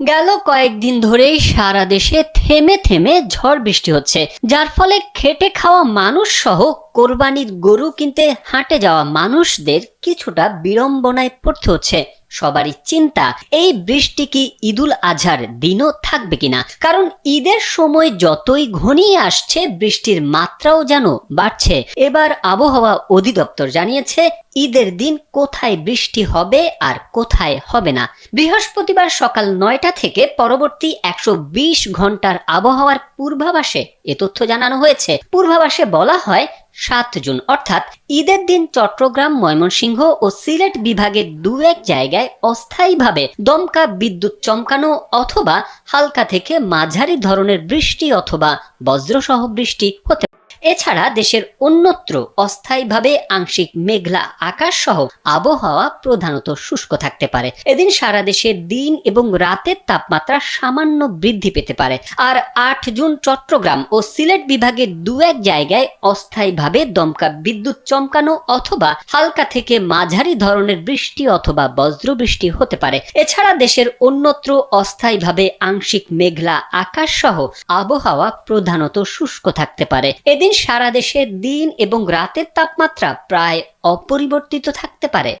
গেল কয়েকদিন ধরেই সারা দেশে থেমে থেমে ঝড় বৃষ্টি হচ্ছে, যার ফলে খেটে খাওয়া মানুষ সহ কোরবানির গরু কিনতে হাটে যাওয়া মানুষদের কিছুটা বিড়ম্বনায় পড়তে হচ্ছে। সবারই চিন্তা, এই বৃষ্টি কি ঈদুল আজহার দিনও থাকবে কিনা? কারণ ঈদের সময় যতই ঘনিয়ে আসছে, বৃষ্টির মাত্রাও যেন বাড়ছে। এবার আবহাওয়া অধিদপ্তর জানিয়েছে, ঈদের দিন কোথায় বৃষ্টি হবে আর কোথায় হবে না। বৃহস্পতিবার সকাল নয়টা থেকে পরবর্তী একশো বিশ ঘণ্টার আবহাওয়ার পূর্বাভাসে এ তথ্য জানানো হয়েছে। পূর্বাভাসে বলা হয় সাত জুন, অর্থাৎ ঈদের দিন চট্টগ্রাম, ময়মনসিংহ ও সিলেট বিভাগের দু এক জায়গায় অস্থায়ীভাবে দমকা বিদ্যুৎ চমকানো অথবা হালকা থেকে মাঝারি ধরনের বৃষ্টি অথবা বজ্রসহ বৃষ্টি হতে। এছাড়া দেশের অন্যত্র অস্থায়ীভাবে আংশিক মেঘলা আকাশ সহ আবহাওয়া প্রধানত শুষ্ক থাকতে পারে। এদিন সারা দেশে দিন এবং রাতের তাপমাত্রা সামান্য বৃদ্ধি পেতে পারে। আর আট জুন চট্টগ্রাম ও সিলেট বিভাগের দু এক জায়গায় অস্থায়ীভাবে দমকা বিদ্যুৎ চমকানো অথবা হালকা থেকে মাঝারি ধরনের বৃষ্টি অথবা বজ্রবৃষ্টি হতে পারে। এছাড়া দেশের অন্যত্র অস্থায়ীভাবে আংশিক মেঘলা আকাশ সহ আবহাওয়া প্রধানত শুষ্ক থাকতে পারে। এদিন সারা দেশে দিন এবং রাতের তাপমাত্রা প্রায় অপরিবর্তিত থাকতে পারে।